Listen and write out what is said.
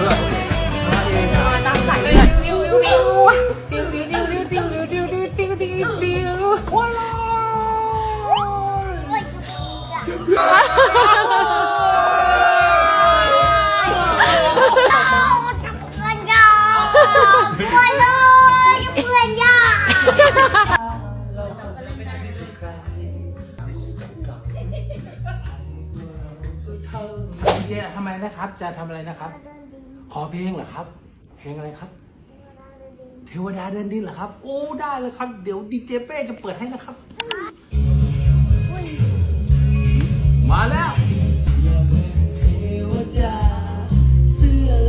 ด้วยมาตามสายเลือดดิวดิวดิวดิวดิวดิวดิวดิวดิวดิวดิววว้าวเจทำไมนะครับ จะทำอะไรนะครับ ขอเพลงเหรอครับ เพลงอะไรครับ เทวดาเดินดินเหรอครับ โอ้ได้เลยครับ เดี๋ยวดีเจเป้จะเปิดให้นะครับ